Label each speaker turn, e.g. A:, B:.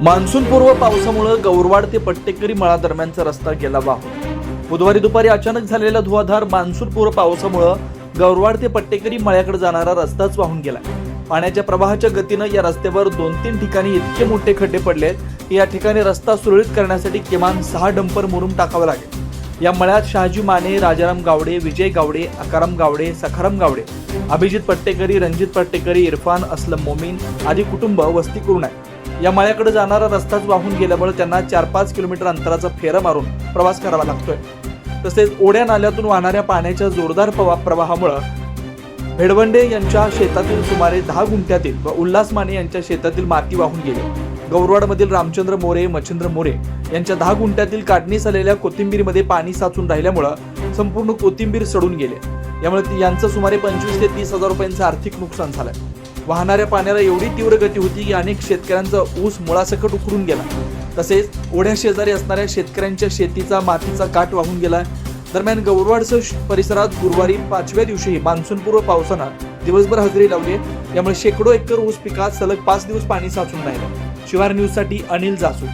A: मान्सूनपूर्व पावसामुळे गौरवाड ते पट्टेकरी मळा दरम्यानचा रस्ता गेला वाहून बुधवारी दुपारी अचानक झालेल्या धुवाधार मान्सूनपूर्व पावसामुळे गौरवाड ते पट्टेकरी मळ्याकडे जाणारा रस्ताच वाहून गेला पाण्याच्या प्रवाहाच्या गतीनं या रस्त्यावर दोन तीन ठिकाणी इतके मोठे खड्डे पडलेत की या ठिकाणी रस्ता सुरळीत करण्यासाठी किमान सहा डंपर मुरुम टाकावं लागेल. या मळ्यात शहाजी माने राजाराम गावडे विजय गावडे अकाराम गावडे सखाराम गावडे अभिजित पट्टेकरी रणजित पट्टेकरी इरफान असलम मोमीन आदी कुटुंब वस्ती करून आहे या मळ्याकडे जाणारा रस्ताच वाहून गेल्यामुळे त्यांना चार पाच किलोमीटर अंतराचा फेरा मारून प्रवास करावा लागतोय. तसेच ओढ्या नाल्यातून वाहणाऱ्या पाण्याच्या जोरदार प्रवा प्रवाहामुळे भेडवंडे यांच्या शेतातील सुमारे दहा गुंठ्यातील व उल्हास माने यांच्या शेतातील माती वाहून गेली. गौरवाडमधील रामचंद्र मोरे मच्छिंद्र मोरे यांच्या दहा गुंठ्यातील काढणीस आलेल्या कोथिंबीरमध्ये पाणी साचून राहिल्यामुळं संपूर्ण कोथिंबीर सडून गेले. यामुळे यांचं सुमारे पंचवीस ते तीस हजार रुपयांचं आर्थिक नुकसान झालंय. वाहणाऱ्या पाण्याला एवढी तीव्र गती होती की अनेक शेतकऱ्यांचा ऊस मुळासकट उकरून गेला. तसेच ओढ्या शेजारी असणाऱ्या शेतकऱ्यांच्या शेतीचा मातीचा काट वाहून गेला. दरम्यान गौरवाडसह श- परिसरात गुरुवारी पाचव्या दिवशीही मान्सूनपूर्व पावसानं दिवसभर हजेरी लावली आहे. शेकडो एकर ऊस पिकात सलग पाच दिवस पाणी साचून राहिलं. शिवार न्यूजसाठी अनिल जासू.